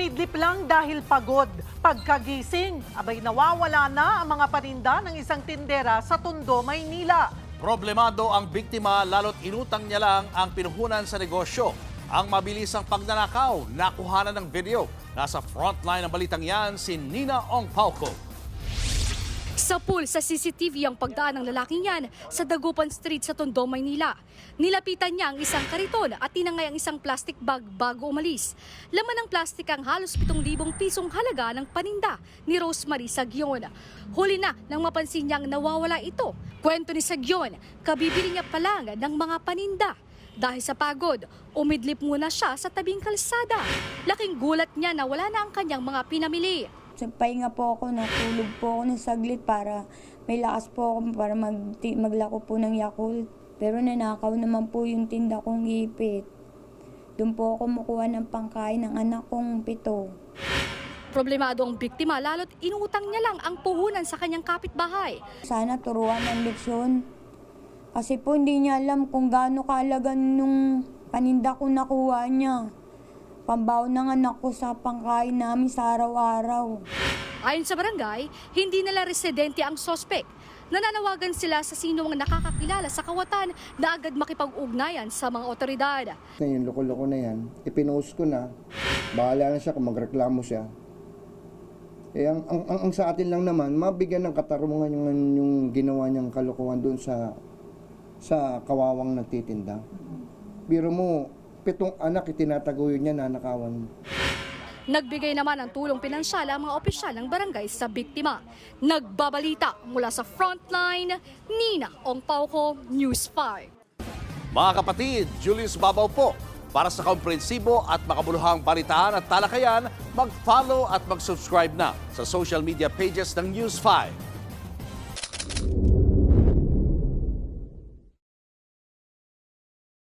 Umidlip lang dahil pagod. Pagkagising, abay nawawala na ang mga paninda ng isang tindera sa Tondo, Maynila. Problemado ang biktima lalo't inutang niya lang ang pinuhunan sa negosyo. Ang mabilisang pagnanakaw, nakuhanan ng video. Nasa frontline ng balitang yan si Nina Ong Pauco. Sa pool sa CCTV ang pagdaan ng lalaking yan sa Dagupan Street sa Tondo, Maynila. Nilapitan niya ang isang kariton at tinangay ang isang plastic bag bago umalis. Laman ng plastic ang halos 7,000 pisong halaga ng paninda ni Rosemary Sagyon. Huli na nang mapansin niyang nawawala ito. Kwento ni Sagyon, kabibili niya pa lang ng mga paninda. Dahil sa pagod, umidlip muna siya sa tabing kalsada. Laking gulat niya na wala na ang kanyang mga pinamili. Pahinga po ako, natulog po ako ng saglit para may lakas po ako para mag, maglako po ng Yakult. Pero nanakaw naman po yung tinda kong ipit. Doon po ako kumukuha ng pangkain ng anak kong pito. Problemado ang biktima lalo't inutang niya lang ang puhunan sa kanyang kapitbahay. Sana turuan ng leksyon. Kasi po hindi niya alam kung gaano kaalaga nung paninda ko nakuha niya. Pambaw ng anak ko sa pangkain namin sa araw-araw. Ayon sa barangay, hindi nila residente ang sospek. Nananawagan sila sa sino ang nakakakilala sa kawatan na agad makipag-ugnayan sa mga otoridad. yung loko-loko na yan, ipinost ko na, bahala na siya kung magreklamo siya. Eh, ang, ang, ang, ang sa atin lang naman, mabigyan ng katarungan yung, yung ginawa niyang kalokohan doon sa sa kawawang nagtitinda. Biro mo, pitong anak itinataguyod niya nanakawan. Nagbigay naman ng tulong pinansyal ang mga opisyal ng barangay sa biktima. Nagbabalita mula sa frontline, Nina Ongpauko, News 5. Mga kapatid, Julius Babaw po. Para sa komprensibo at makabuluhang balitaan at talakayan, mag-follow at mag-subscribe na sa social media pages ng News 5.